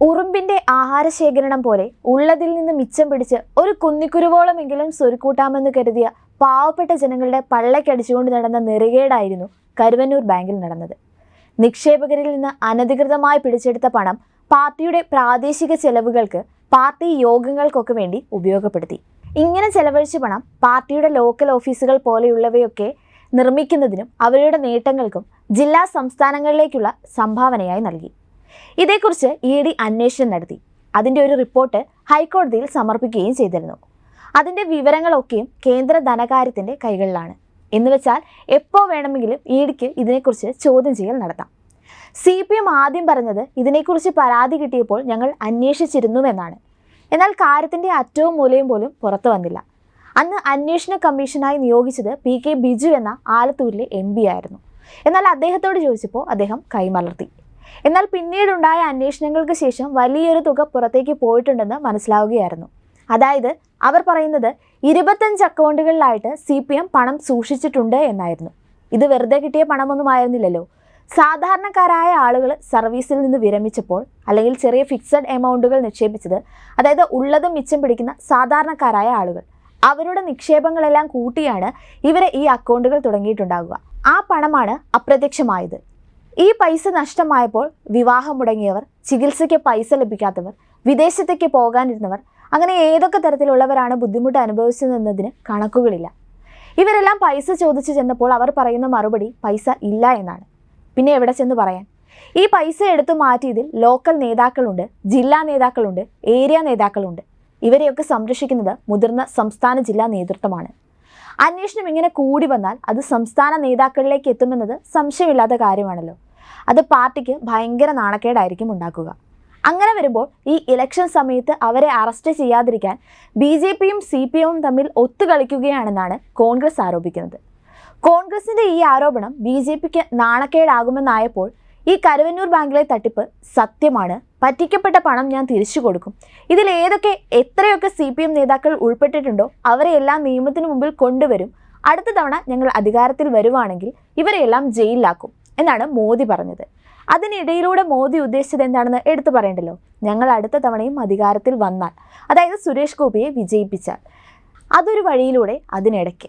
ഉറുമ്പിന്റെ ആഹാര ശേഖരണം പോലെ ഉള്ളതിൽ നിന്ന് മിച്ചം പിടിച്ച് ഒരു കുന്നിക്കുരുവോളമെങ്കിലും സ്വരുക്കൂട്ടാമെന്ന് കരുതിയ പാവപ്പെട്ട ജനങ്ങളുടെ പള്ളക്കടിച്ചുകൊണ്ട് നടന്ന നെറുകേടായിരുന്നു കരുവന്നൂർ ബാങ്കിൽ നടന്നത്. നിക്ഷേപകരിൽ നിന്ന് അനധികൃതമായി പിടിച്ചെടുത്ത പണം പാർട്ടിയുടെ പ്രാദേശിക ചെലവുകൾക്ക് പാർട്ടി യോഗങ്ങൾക്കൊക്കെ വേണ്ടി ഉപയോഗപ്പെടുത്തി. ഇങ്ങനെ ചെലവഴിച്ച പണം പാർട്ടിയുടെ ലോക്കൽ ഓഫീസുകൾ പോലെയുള്ളവയൊക്കെ നിർമ്മിക്കുന്നതിനും അവരുടെ നേട്ടങ്ങൾക്കും ജില്ലാ സംസ്ഥാനങ്ങളിലേക്കുള്ള സംഭാവനയായി നൽകി. ഇതേക്കുറിച്ച് ഇ ഡി അന്വേഷണം നടത്തി. അതിന്റെ ഒരു റിപ്പോർട്ട് ഹൈക്കോടതിയിൽ സമർപ്പിക്കുകയും ചെയ്തിരുന്നു. അതിന്റെ വിവരങ്ങളൊക്കെയും കേന്ദ്ര ധനകാര്യത്തിന്റെ കൈകളിലാണ്. എന്ന് വെച്ചാൽ എപ്പോൾ വേണമെങ്കിലും ഇ ഡിക്ക് ഇതിനെക്കുറിച്ച് ചോദ്യം ചെയ്യൽ നടത്താം. സി പി എം ആദ്യം പറഞ്ഞത് ഇതിനെക്കുറിച്ച് പരാതി കിട്ടിയപ്പോൾ ഞങ്ങൾ അന്വേഷിച്ചിരുന്നുവെന്നാണ്. എന്നാൽ കാര്യത്തിന്റെ അറ്റവും മൂലയും പോലും പുറത്തു വന്നില്ല. അന്ന് അന്വേഷണ കമ്മീഷനായി നിയോഗിച്ചത് പി കെ ബിജു എന്ന ആലത്തൂരിലെ എം ആയിരുന്നു. എന്നാൽ അദ്ദേഹത്തോട് ചോദിച്ചപ്പോൾ അദ്ദേഹം കൈമലർത്തി. എന്നാൽ പിന്നീടുണ്ടായ അന്വേഷണങ്ങൾക്ക് ശേഷം വലിയൊരു തുക പുറത്തേക്ക് പോയിട്ടുണ്ടെന്ന് മനസ്സിലാവുകയായിരുന്നു. അതായത് അവർ പറയുന്നത് ഇരുപത്തഞ്ച് അക്കൗണ്ടുകളിലായിട്ട് സി പി എം പണം സൂക്ഷിച്ചിട്ടുണ്ട് എന്നായിരുന്നു. ഇത് വെറുതെ കിട്ടിയ പണമൊന്നും ആയിരുന്നില്ലല്ലോ. സാധാരണക്കാരായ ആളുകൾ സർവീസിൽ നിന്ന് വിരമിച്ചപ്പോൾ അല്ലെങ്കിൽ ചെറിയ ഫിക്സഡ് എമൗണ്ടുകൾ നിക്ഷേപിച്ചത് അതായത് ഉള്ളതും മിച്ചം പിടിക്കുന്ന സാധാരണക്കാരായ ആളുകൾ അവരുടെ നിക്ഷേപങ്ങളെല്ലാം കൂട്ടിയാണ് ഇവരെ ഈ അക്കൗണ്ടുകൾ തുടങ്ങിയിട്ടുണ്ടാകുക ആ പണമാണ് അപ്രത്യക്ഷമായത്. ഈ പൈസ നഷ്ടമായപ്പോൾ വിവാഹം മുടങ്ങിയവർ ചികിത്സയ്ക്ക് പൈസ ലഭിക്കാത്തവർ വിദേശത്തേക്ക് പോകാനിരുന്നവർ അങ്ങനെ ഏതൊക്കെ തരത്തിലുള്ളവരാണ് ബുദ്ധിമുട്ട് അനുഭവിച്ചതെന്നതിന് കണക്കുകളില്ല. ഇവരെല്ലാം പൈസ ചോദിച്ചു ചെന്നപ്പോൾ അവർ പറയുന്ന മറുപടി പൈസ ഇല്ല എന്നാണ്. പിന്നെ എവിടെ ചെന്ന് പറയാൻ? ഈ പൈസ എടുത്തു മാറ്റിയതിൽ ലോക്കൽ നേതാക്കളുണ്ട് ജില്ലാ നേതാക്കളുണ്ട് ഏരിയ നേതാക്കളുണ്ട്. ഇവരെയൊക്കെ സംരക്ഷിക്കുന്നത് മുതിർന്ന സംസ്ഥാന ജില്ലാ നേതൃത്വമാണ്. അന്വേഷണം ഇങ്ങനെ കൂടി വന്നാൽ അത് സംസ്ഥാന നേതാക്കളിലേക്ക് എത്തുമെന്നത് സംശയമില്ലാത്ത കാര്യമാണല്ലോ. അത് പാർട്ടിക്ക് ഭയങ്കര നാണക്കേടായിരിക്കും ഉണ്ടാക്കുക. അങ്ങനെ വരുമ്പോൾ ഈ ഇലക്ഷൻ സമയത്ത് അവരെ അറസ്റ്റ് ചെയ്യാതിരിക്കാൻ ബി ജെ പിയും സി പി എമ്മും തമ്മിൽ ഒത്തുകളിക്കുകയാണെന്നാണ് കോൺഗ്രസ് ആരോപിക്കുന്നത്. കോൺഗ്രസിന്റെ ഈ ആരോപണം ബി ജെ പിക്ക് നാണക്കേടാകുമെന്നായപ്പോൾ ഈ കരുവന്നൂർ ബാങ്കിലെ തട്ടിപ്പ് സത്യമാണ്. പറ്റിക്കപ്പെട്ട പണം ഞാൻ തിരിച്ചു കൊടുക്കും. ഇതിൽ ഏതൊക്കെ എത്രയൊക്കെ സി പി എം നേതാക്കൾ ഉൾപ്പെട്ടിട്ടുണ്ടോ അവരെയെല്ലാം നിയമത്തിന് മുമ്പിൽ കൊണ്ടുവരും. അടുത്ത തവണ ഞങ്ങൾ അധികാരത്തിൽ വരുവാണെങ്കിൽ ഇവരെയെല്ലാം ജയിലിലാക്കും. എന്നാണ് മോദി പറഞ്ഞത്. അതിനിടയിലൂടെ മോദി ഉദ്ദേശിച്ചത് എന്താണെന്ന് എടുത്തു പറയണ്ടല്ലോ. ഞങ്ങൾ അടുത്ത തവണയും അധികാരത്തിൽ വന്നാൽ അതായത് സുരേഷ് ഗോപിയെ വിജയിപ്പിച്ചാൽ. അതൊരു വഴിയിലൂടെ അതിനിടയ്ക്ക്.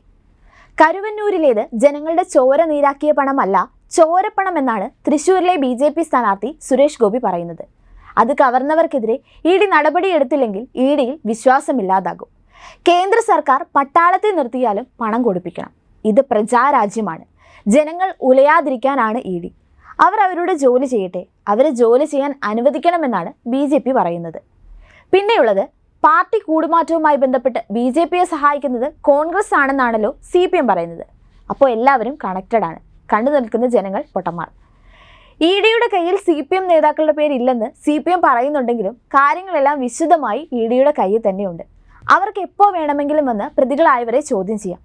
കരുവന്നൂരിലേത് ജനങ്ങളുടെ ചോര നീരാക്കിയ പണമല്ല ചോരപ്പണം എന്നാണ് തൃശൂരിലെ ബി ജെ പി സ്ഥാനാർത്ഥി സുരേഷ് ഗോപി പറയുന്നത്. അത് കവർന്നവർക്കെതിരെ ഇ ഡി നടപടിയെടുത്തില്ലെങ്കിൽ ഇ ഡിയിൽ വിശ്വാസമില്ലാതാകും. കേന്ദ്ര സർക്കാർ പട്ടാളത്തെ നിർത്തിയാലും പണം കൊടുപ്പിക്കണം. ഇത് പ്രജാരാജ്യമാണ്. ജനങ്ങൾ ഉലയാതിരിക്കാനാണ് ഇ ഡി. അവർ അവരുടെ ജോലി ചെയ്യട്ടെ അവരെ ജോലി ചെയ്യാൻ അനുവദിക്കണമെന്നാണ് ബി ജെ പി പറയുന്നത്. പിന്നെയുള്ളത് പാർട്ടി കൂടുമാറ്റവുമായി ബന്ധപ്പെട്ട് ബി ജെ പിയെ സഹായിക്കുന്നത് കോൺഗ്രസ് ആണെന്നാണല്ലോ സി പി എം പറയുന്നത്. അപ്പോൾ എല്ലാവരും കണക്റ്റഡ് ആണ്. കണ്ടു നിൽക്കുന്ന ജനങ്ങൾ പൊട്ടന്മാർ. ഇ ഡിയുടെ കയ്യിൽ സി പി എം നേതാക്കളുടെ പേരില്ലെന്ന് സി പി എം പറയുന്നുണ്ടെങ്കിലും കാര്യങ്ങളെല്ലാം വിശദമായി ഇ ഡിയുടെ കയ്യിൽ തന്നെയുണ്ട്. അവർക്ക് എപ്പോൾ വേണമെങ്കിലും വന്ന് പ്രതികളായവരെ ചോദ്യം ചെയ്യാം.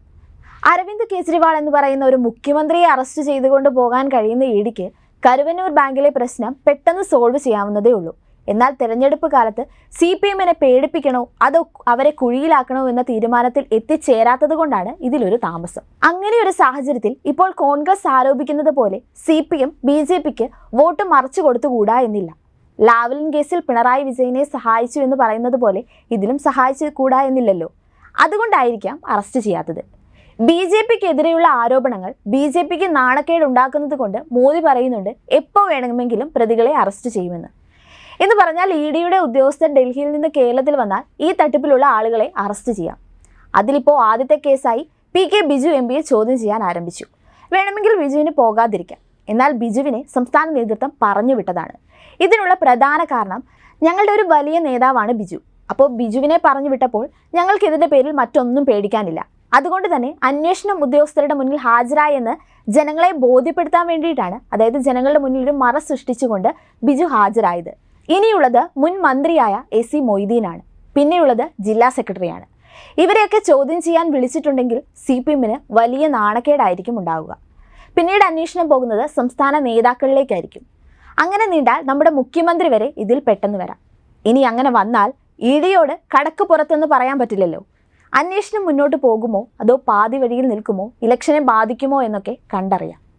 അരവിന്ദ് കെജ്രിവാൾ എന്ന് പറയുന്ന ഒരു മുഖ്യമന്ത്രിയെ അറസ്റ്റ് ചെയ്തുകൊണ്ട് പോകാൻ കഴിയുന്ന ഇ ഡിക്ക് കരുവന്നൂർ ബാങ്കിലെ പ്രശ്നം പെട്ടെന്ന് സോൾവ് ചെയ്യാവുന്നതേ ഉള്ളൂ. എന്നാൽ തെരഞ്ഞെടുപ്പ് കാലത്ത് സി പി എമ്മിനെ പേടിപ്പിക്കണോ? അതോ അവരെ കുഴിയിലാക്കണോ എന്ന തീരുമാനത്തിൽ എത്തിച്ചേരാത്തത് കൊണ്ടാണ് ഇതിലൊരു താമസം. അങ്ങനെ ഒരു സാഹചര്യത്തിൽ ഇപ്പോൾ കോൺഗ്രസ് ആരോപിക്കുന്നത് പോലെ C P M B J പിക്ക് വോട്ട് മറച്ചു കൊടുത്തുകൂടാ എന്നില്ല. ലാവലിൻ കേസിൽ പിണറായി വിജയനെ സഹായിച്ചു എന്ന് പറയുന്നത് പോലെ ഇതിലും സഹായിച്ചു കൂടാ എന്നില്ലല്ലോ. അതുകൊണ്ടായിരിക്കാം അറസ്റ്റ് ചെയ്യാത്തത്. ബി ജെ പിക്കെതിരെയുള്ള ആരോപണങ്ങൾ ബി ജെ പിക്ക് നാണക്കേട് ഉണ്ടാക്കുന്നത് കൊണ്ട് മോദി പറയുന്നുണ്ട് എപ്പോൾ വേണമെങ്കിലും പ്രതികളെ അറസ്റ്റ് ചെയ്യുമെന്ന്. എന്ന് പറഞ്ഞാൽ ഇ ഡിയുടെ ഉദ്യോഗസ്ഥർ ഡൽഹിയിൽ നിന്ന് കേരളത്തിൽ വന്നാൽ ഈ തട്ടിപ്പിലുള്ള ആളുകളെ അറസ്റ്റ് ചെയ്യാം. അതിലിപ്പോൾ ആദ്യത്തെ കേസായി പി കെ ബിജു എം പിയെ ചോദ്യം ചെയ്യാൻ ആരംഭിച്ചു. വേണമെങ്കിൽ ബിജുവിന് പോകാതിരിക്കാം. എന്നാൽ ബിജുവിനെ സംസ്ഥാന നേതൃത്വം പറഞ്ഞു വിട്ടതാണ്. ഇതിനുള്ള പ്രധാന കാരണം ഞങ്ങളുടെ ഒരു വലിയ നേതാവാണ് ബിജു. അപ്പോൾ ബിജുവിനെ പറഞ്ഞു വിട്ടപ്പോൾ ഞങ്ങൾക്ക് ഇതിന്റെ പേരിൽ മറ്റൊന്നും പേടിക്കാനില്ല. അതുകൊണ്ട് തന്നെ അന്വേഷണം ഉദ്യോഗസ്ഥരുടെ മുന്നിൽ ഹാജരായെന്ന് ജനങ്ങളെ ബോധ്യപ്പെടുത്താൻ വേണ്ടിയിട്ടാണ് അതായത് ജനങ്ങളുടെ മുന്നിൽ ഒരു മറ സൃഷ്ടിച്ചുകൊണ്ട് ബിജു ഹാജരായത്. ഇനിയുള്ളത് മുൻ മന്ത്രിയായ എ സി മൊയ്തീനാണ് പിന്നെയുള്ളത് ജില്ലാ സെക്രട്ടറിയാണ്. ഇവരെയൊക്കെ ചോദ്യം ചെയ്യാൻ വിളിച്ചിട്ടുണ്ടെങ്കിൽ സി പി എമ്മിന് വലിയ നാണക്കേടായിരിക്കും ഉണ്ടാവുക. പിന്നീട് അന്വേഷണം പോകുന്നത് സംസ്ഥാന നേതാക്കളിലേക്കായിരിക്കും. അങ്ങനെ നീണ്ടാൽ നമ്മുടെ മുഖ്യമന്ത്രി വരെ ഇതിൽ പെട്ടെന്ന് വരാം. ഇനി അങ്ങനെ വന്നാൽ ഇ ഡിയോട് കടക്ക് പുറത്തെന്ന് പറയാൻ പറ്റില്ലല്ലോ. അന്വേഷണം മുന്നോട്ട് പോകുമോ? അതോ പാതി വഴിയിൽ നിൽക്കുമോ? ഇലക്ഷനെ ബാധിക്കുമോ എന്നൊക്കെ കണ്ടറിയാം.